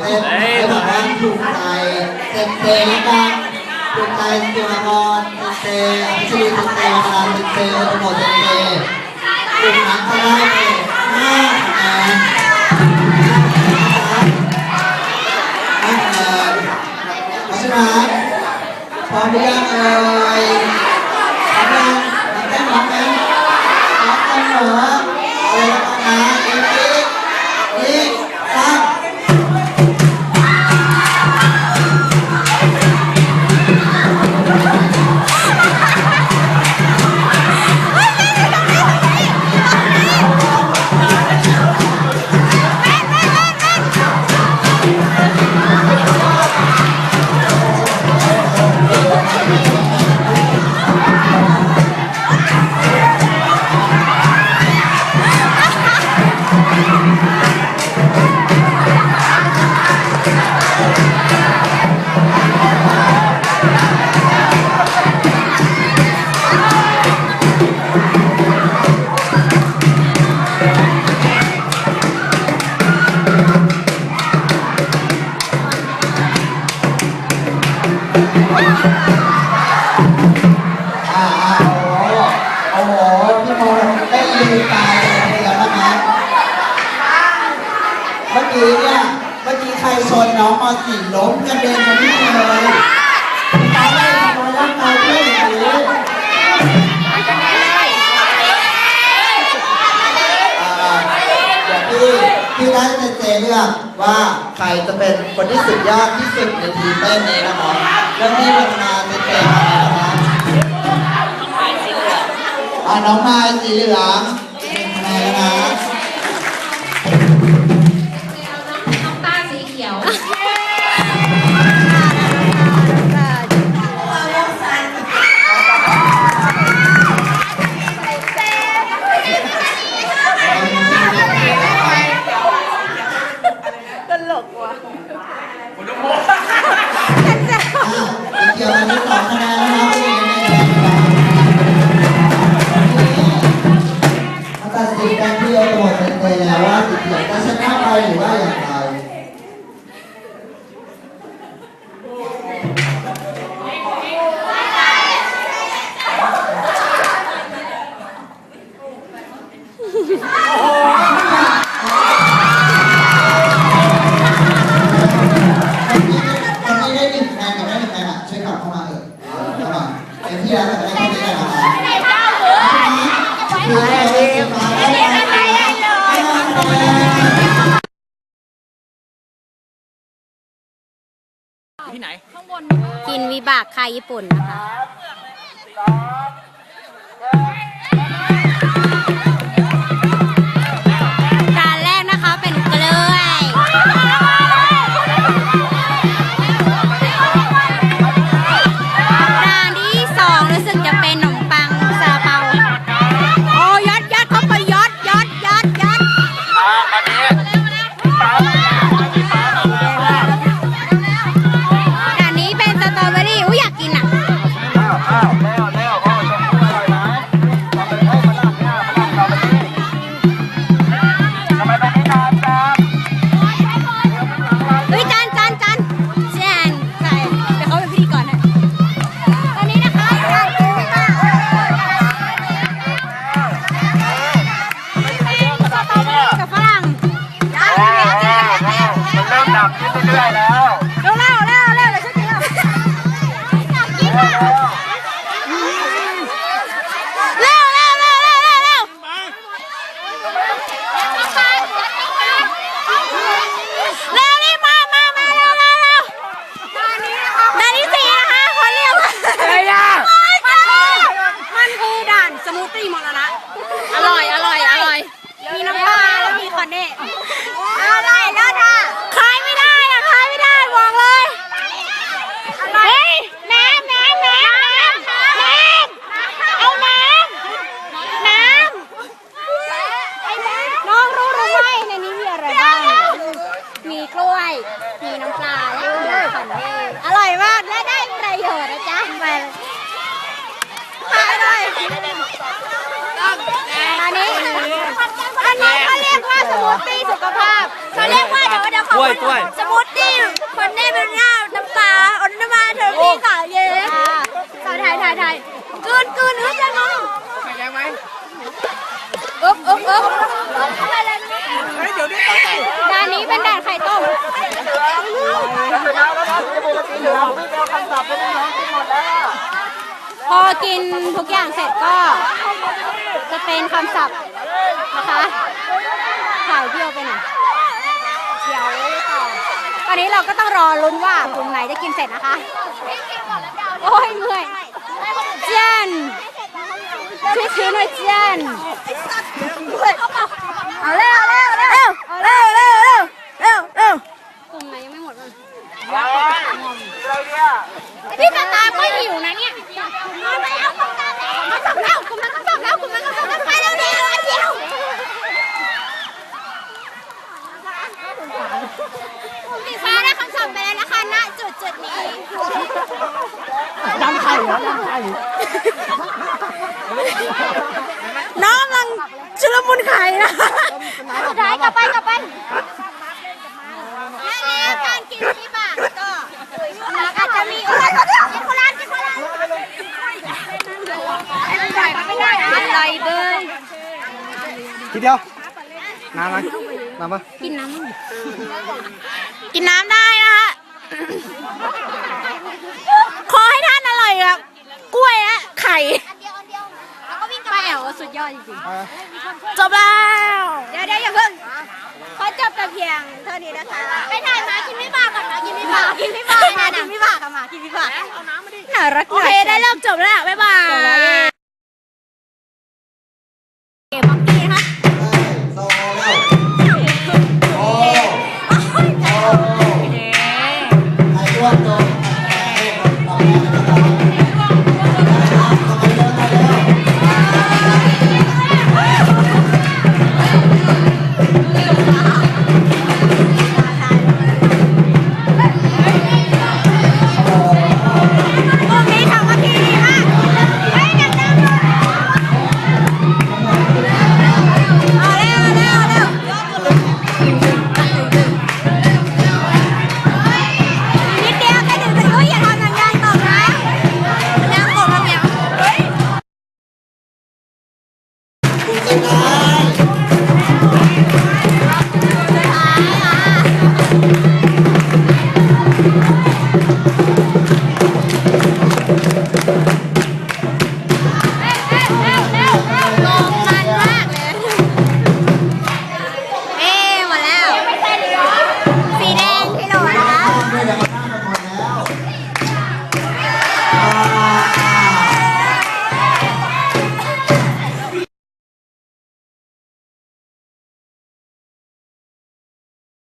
เต้นให้แบบว่าถูกใจเต้นเต็มแล้วกันถูกใจจิวากรเต็มเต็มอัญชลีเต็มเต็มนะคะเต็มเต้นทั้งหมดเต็มเต็มกลุ่มนั้นก็ได้เลยห้าคะแนนห้าคะแนนเพราะฉะนั้นพร้อมหรือยัง อ่าอ่าโอ้โห โอ้โห พี่โมได้ยืนตายเลยแล้วนะคะเมื่อกี้เนี่ย เมื่อกี้ใครชนน้องมอสี่ล้มกระเด็นมาที่นี่เลยตายเลยทำร้ายร่างกายเพื่อนอย่างนี้อ่าเดี๋ยวพี่ พี่ได้เจเจเลือกว่าใครจะเป็นคนที่สุดยอดที่สุดในทีมเต้นนี้นะครับเรื่องที่พัฒนาเจเจนะครับอ่าน้องไม้สีเหลืองเป็นคะแนนนะ น้องตาสีเขียว No more. ที่ไหน ข้างบน กินวิบากคายญี่ปุ่นนะคะ เรื่อยๆแล้ สุขภาพเขาเรียกว่าเดี๋ยวเดี๋ยวขอบคุณสมูทตี้คนได้เป็นหน้าน้ำปลาอนนมาเทอร์มี่สาวเย็นสาวไทยไทยไทยกลืนกลืนเฮ้ยยังไงไปยังไหมอุ๊บอุ๊บอุ๊บเข้าไรเลยนะเฮ้ยเดี๋ยวนี้ด้านนี้เป็นด่านไข่ต้ม พอกินทุกอย่างเสร็จก็จะเป็นคำศัพท์นะคะ ถ่าเที่ยวไปหน่อยเดี๋ยวต่อตอนนี้เราก็ต้องรอลุ้นว่ากลุ่มไหนจะกินเสร็จนะคะ โอ้ยเมื่อยเจนช่วยซื้อหน่อยเจนเอาเร็วเร็วเร็วเร็วเร็วเร็วเร็วเร็วกลุ่มไหนยังไม่หมดเลย อะไรอะไรเนี่ย พี่ตาตาก็หิวนะเนี่ยมาแล้วคุณตาแล้วมาสับแล้วคุณมาสับแล้วคุณมาสับแล้วไปเร็วเร็วอันเดียวสีฟ้าได้คำสั่งไปแล้วนะคะณจุดจุดนี้น้ำไข่เหรอน้ำไข่น้องกำลังชุลมุนไข่นะสุดท้ายกลับไปกลับไป และแล้วการกินที่บ้านก็อาจจะมีอะไรก็ได้กินโคราชกินโคราชไม่ได้อะไรเลย ทีเดียว น้ำไหมน้ำปะกินน้ำกินน้ำได้นะคะ ขอให้ท่านอร่อยกับกล้วยและไข่ป้าแอ๋วสุดยอดจริงๆจบแล้ว เดี๋ยวเดี๋ยวอย่าเพิ่งขอจบแต่เพียงเท่านี้นะคะ ไปถ่ายหมากินไม่บากก่อนหมากินไม่บากกินไม่บากมากินไม่บากกับหมากินไม่บากน่ารักโอเคได้เริ่มจบแล้ว บ๊ายบาย